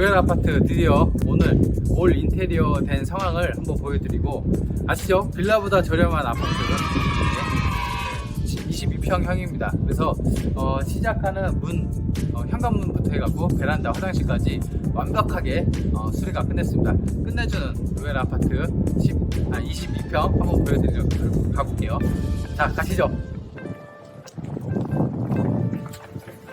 로얄 아파트 드디어 오늘 올 인테리어 된 상황을 한번 보여드리고 아시죠? 빌라보다 저렴한 아파트가 22평형입니다. 그래서 어, 시작하는 문 어, 현관문부터 해갖고 베란다 화장실까지 완벽하게 어, 수리가 끝냈습니다. 끝내주는 로얄 아파트 10, 아, 22평 한번 보여드리도록 가볼게요. 자 가시죠.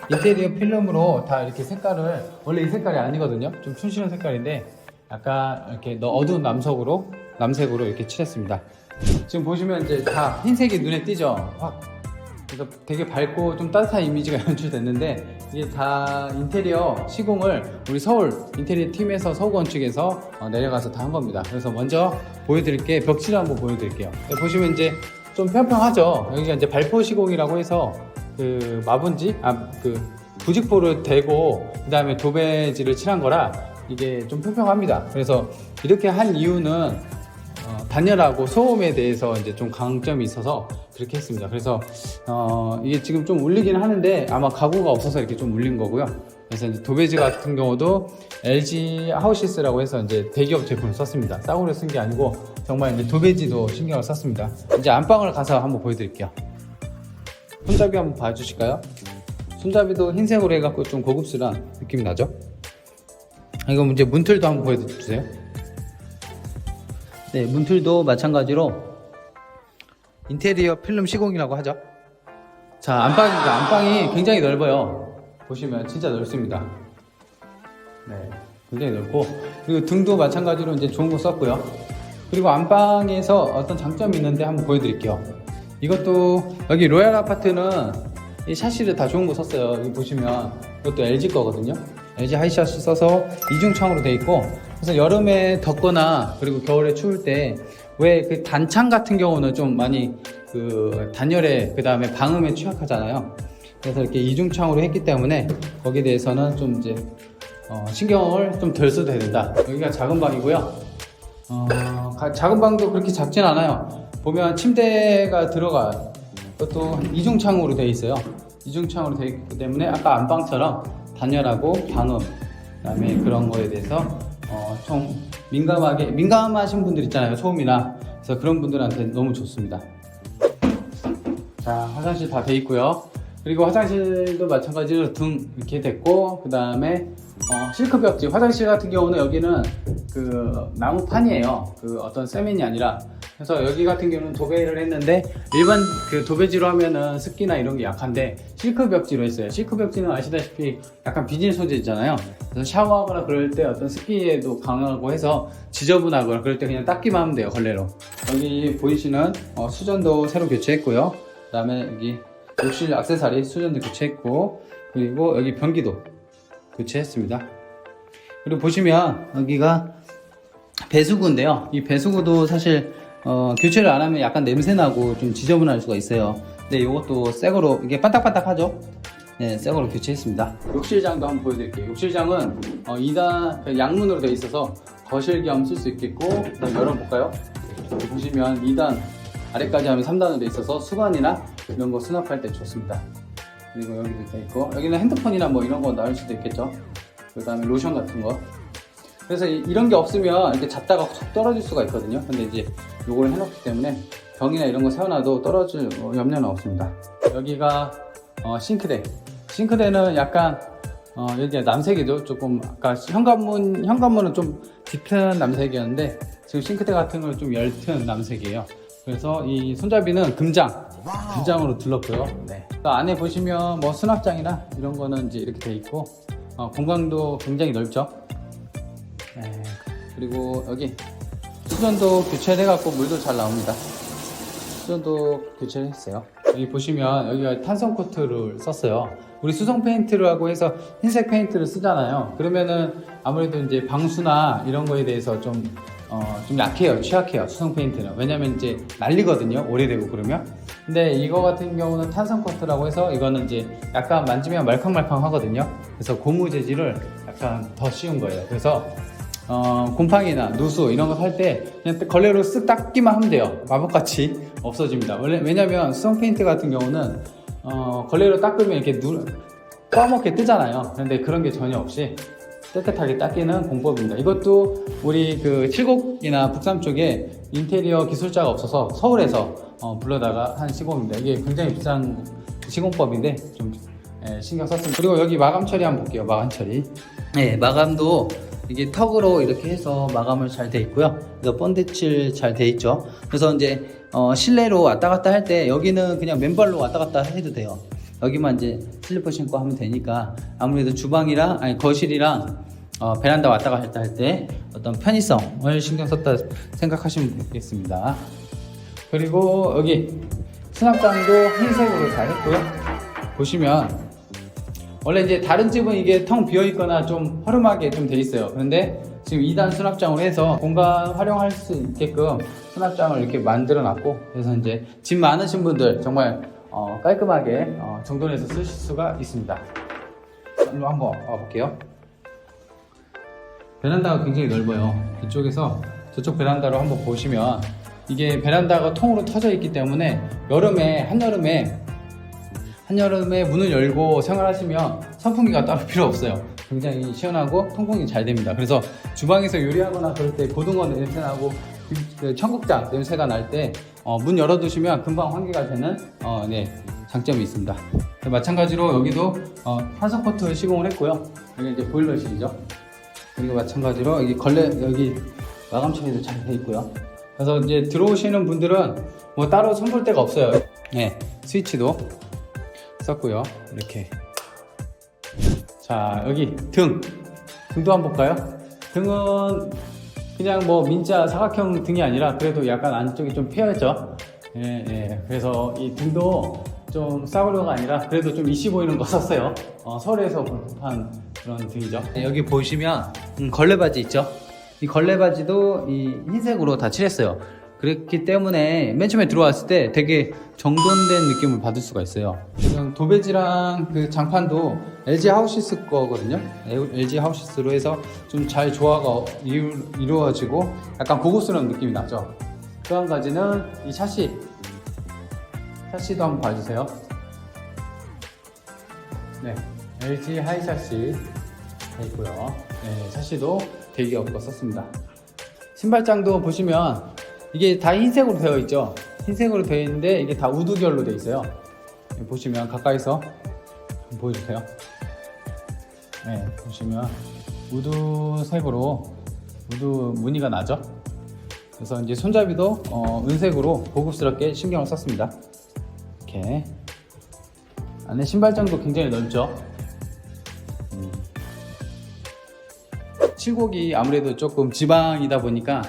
인테리어 필름으로 다 이렇게 색깔을 원래 이 색깔이 아니거든요. 좀 춘실한 색깔인데 약간 이렇게 너 어두운 남색으로 남색으로 이렇게 칠했습니다. 지금 보시면 이제 다 흰색이 눈에 띄죠. 확 그래서 되게 밝고 좀 따뜻한 이미지가 연출됐는데 이게 다 인테리어 시공을 우리 서울 인테리어 팀에서 서구건축에서 어, 내려가서 다 한 겁니다. 그래서 먼저 보여드릴 게 벽지를 한번 보여드릴게요. 여기 보시면 이제 좀 평평하죠. 여기가 이제 발포 시공이라고 해서 그 마분지 아 그 부직포를 대고 그 다음에 도배지를 칠한 거라 이게 좀 평평합니다. 그래서 이렇게 한 이유는 어, 단열하고 소음에 대해서 이제 좀 강점이 있어서 그렇게 했습니다. 그래서 어, 이게 지금 좀 울리긴 하는데 아마 가구가 없어서 이렇게 좀 울린 거고요. 그래서 이제 도배지 같은 경우도 LG 하우시스라고 해서 이제 대기업 제품을 썼습니다. 싸구려 쓴 게 아니고 정말 이제 도배지도 신경을 썼습니다. 이제 안방을 가서 한번 보여드릴게요. 손잡이 한번 봐주실까요? 손잡이도 흰색으로 해갖고 좀 고급스러운 느낌이 나죠? 아, 이거 이제 문틀도 한번 보여주세요. 네, 문틀도 마찬가지로 인테리어 필름 시공이라고 하죠. 자, 안방입니다. 안방이 굉장히 넓어요. 보시면 진짜 넓습니다. 네, 굉장히 넓고 그리고 등도 마찬가지로 이제 좋은 거 썼고요. 그리고 안방에서 어떤 장점이 있는데 한번 보여드릴게요. 이것도 여기 로얄 아파트는 이 샤시를 다 좋은 거 썼어요. 여기 보시면 이것도 LG 거거든요. LG 하이샤시 써서 이중창으로 돼 있고 그래서 여름에 덥거나 그리고 겨울에 추울 때 왜 그 단창 같은 경우는 좀 많이 그 단열에 그 다음에 방음에 취약하잖아요. 그래서 이렇게 이중창으로 했기 때문에 거기에 대해서는 좀 이제 어, 신경을 좀 덜 써도 된다. 여기가 작은 방이고요. 어, 가- 작은 방도 그렇게 작진 않아요. 보면 침대가 들어가. 그것도 이중창으로 되어 있어요. 이중창으로 되어 있기 때문에 아까 안방처럼 단열하고 방음, 그다음에 그런 거에 대해서 어, 좀 민감하게 민감하신 분들 있잖아요. 소음이나 그래서 그런 분들한테 너무 좋습니다. 자, 화장실 다 돼 있고요. 그리고 화장실도 마찬가지로 등 이렇게 됐고, 그 다음에 어, 실크 벽지. 화장실 같은 경우는 여기는 그 나무판이에요. 그 어떤 세면이 아니라. 그래서 여기 같은 경우는 도배를 했는데 일반 그 도배지로 하면은 습기나 이런 게 약한데 실크 벽지로 했어요. 실크 벽지는 아시다시피 약간 비닐 소재 있잖아요. 그래서 샤워하거나 그럴 때 어떤 습기에도 강하고 해서 지저분하거나 그럴 때 그냥 닦기만 하면 돼요. 걸레로. 여기 보이시는 어, 수전도 새로 교체했고요. 그 다음에 여기 욕실 액세서리 수전도 교체했고 그리고 여기 변기도 교체했습니다. 그리고 보시면 여기가 배수구인데요. 이 배수구도 사실 어, 교체를 안 하면 약간 냄새 나고 좀 지저분할 수가 있어요. 근데 이것도 새 거로 이게 반딱반딱하죠? 네, 새 거로 교체했습니다. 욕실장도 한번 보여드릴게요. 욕실장은 어, 2단 그 양문으로 되어 있어서 거실 겸 쓸 수 있겠고 그다음 열어볼까요? 보시면 2단 아래까지 하면 3단으로 되어 있어서 수건이나 이런 거 수납할 때 좋습니다. 그리고 여기도 돼 있고 여기는 핸드폰이나 뭐 이런 거 넣을 수도 있겠죠. 그 다음에 로션 같은 거. 그래서 이- 이런 게 없으면 이렇게 잡다가 툭 떨어질 수가 있거든요. 근데 이제 요걸 해놓기 때문에 병이나 이런 거 세워놔도 떨어질 어, 염려는 없습니다. 여기가 어, 싱크대. 싱크대는 약간 어, 여기 남색이죠. 조금 아까 현관문 현관문은 좀 짙은 남색이었는데 지금 싱크대 같은 건좀 엷은 남색이에요. 그래서 이 손잡이는 금장, 금장으로 둘렀고요. 네. 그 안에 보시면 뭐 수납장이나 이런 거는 이제 이렇게 돼 있고 어, 공간도 굉장히 넓죠. 네. 그리고 여기 수전도 교체를 해갖고 물도 잘 나옵니다. 수전도 교체를 했어요. 여기 보시면 여기가 탄성 코트를 썼어요. 우리 수성 페인트라고 해서 흰색 페인트를 쓰잖아요. 그러면은 아무래도 이제 방수나 이런 거에 대해서 좀, 어, 좀 약해요. 취약해요. 수성 페인트는. 왜냐면 이제 날리거든요. 오래되고 그러면. 근데 이거 같은 경우는 탄성 코트라고 해서 이거는 이제 약간 만지면 말캉말캉 하거든요. 그래서 고무 재질을 약간 더 씌운 거예요. 그래서 어, 곰팡이나 누수 이런 거 살 때 그냥 걸레로 쓱 닦기만 하면 돼요. 마법같이 없어집니다. 원래 왜냐면 수성 페인트 같은 경우는 어, 걸레로 닦으면 이렇게 누, 까먹게 뜨잖아요. 근데 그런 게 전혀 없이 깨끗하게 닦이는 공법입니다. 이것도 우리 그 칠곡이나 북삼 쪽에 인테리어 기술자가 없어서 서울에서 어, 불러다가 한 시공입니다. 이게 굉장히 비싼 시공법인데 좀 예, 신경 썼습니다. 그리고 여기 마감 처리 한번 볼게요. 마감 처리. 네, 마감도 이게 턱으로 이렇게 해서 마감을 잘 돼 있고요. 그래서 본드칠 잘 돼 있죠. 그래서 이제 어, 실내로 왔다 갔다 할 때 여기는 그냥 맨발로 왔다 갔다 해도 돼요. 여기만 이제 슬리퍼 신고 하면 되니까 아무래도 주방이랑 아니 거실이랑 어, 베란다 왔다 갔다 할 때 어떤 편의성을 신경 썼다 생각하시면 되겠습니다. 그리고 여기 수납장도 흰색으로 잘 했고요. 보시면 원래 이제 다른 집은 이게 텅 비어 있거나 좀 허름하게 좀 돼 있어요. 그런데 지금 2단 수납장으로 해서 공간 활용할 수 있게끔 수납장을 이렇게 만들어 놨고 그래서 이제 집 많으신 분들 정말 어, 깔끔하게 어, 정돈해서 쓰실 수가 있습니다. 한번 와볼게요. 베란다가 굉장히 넓어요. 이쪽에서 저쪽 베란다로 한번 보시면 이게 베란다가 통으로 터져 있기 때문에 여름에 한여름에 한여름에 문을 열고 생활하시면 선풍기가 따로 필요 없어요. 굉장히 시원하고 통풍이 잘 됩니다. 그래서 주방에서 요리하거나 그럴 때 고등어 냄새 나고 그 청국장 냄새가 날 때 문 열어두시면 금방 환기가 되는 어, 네, 장점이 있습니다. 마찬가지로 여기도 어, 화석 포트 시공을 했고요. 여기 이제 보일러실이죠. 그리고 마찬가지로 여기 걸레 여기 마감 처리도 잘 돼 있고요. 그래서 이제 들어오시는 분들은 뭐 따로 손볼 데가 없어요. 네, 스위치도 썼고요. 이렇게. 자, 여기 등. 등도 한번 볼까요? 등은 그냥 뭐 민자 사각형 등이 아니라 그래도 약간 안쪽이 좀 패였죠. 예, 예. 그래서 이 등도 좀 싸구려가 아니라 그래도 좀 이시 보이는 거 썼어요. 어, 서울에서 한 그런 등이죠. 네, 여기 보시면 음, 걸레 바지 있죠. 이 걸레 바지도 이 흰색으로 다 칠했어요. 그렇기 때문에 맨 처음에 들어왔을 때 되게 정돈된 느낌을 받을 수가 있어요. 지금 도배지랑 그 장판도 LG 하우시스 거거든요. LG 하우시스로 해서 좀 잘 조화가 이루, 이루어지고 약간 고급스러운 느낌이 나죠. 또 한 가지는 이 샤시. 샤시도 한번 봐주세요. 네, LG 하이 샤시 돼 있고요. 네, 샤시도 대기업 거 썼습니다. 신발장도 보시면 이게 다 흰색으로 되어 있죠. 흰색으로 되어 있는데 이게 다 우드 결로 되어 있어요. 여기 보시면 가까이서 보여주세요. 네, 보시면 우드색으로 우드 무늬가 나죠. 그래서 이제 손잡이도 어, 은색으로 고급스럽게 신경을 썼습니다. 이렇게 안에 신발장도 굉장히 넓죠. 음. 칠곡이 아무래도 조금 지방이다 보니까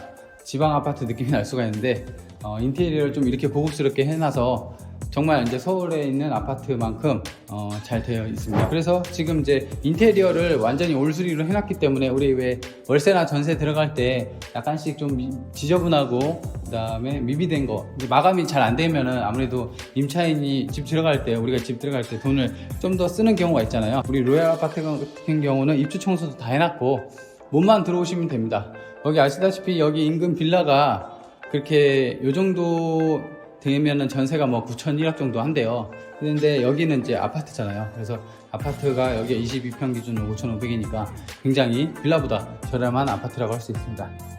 지방 아파트 느낌이 날 수가 있는데 어, 인테리어를 좀 이렇게 고급스럽게 해놔서 정말 이제 서울에 있는 아파트만큼 어, 잘 되어 있습니다. 그래서 지금 이제 인테리어를 완전히 올수리로 해놨기 때문에 우리 왜 월세나 전세 들어갈 때 약간씩 좀 미- 지저분하고 그다음에 미비된 거 마감이 잘 안 되면은 아무래도 임차인이 집 들어갈 때 우리가 집 들어갈 때 돈을 좀 더 쓰는 경우가 있잖아요. 우리 로얄 아파트 같은 경우는 입주 청소도 다 해놨고 몸만 들어오시면 됩니다. 여기 아시다시피 여기 인근 빌라가 그렇게 요 정도 되면은 전세가 뭐 9천 1억 정도 한대요. 그런데 여기는 이제 아파트잖아요. 그래서 아파트가 여기 22평 기준으로 5,500이니까 굉장히 빌라보다 저렴한 아파트라고 할 수 있습니다.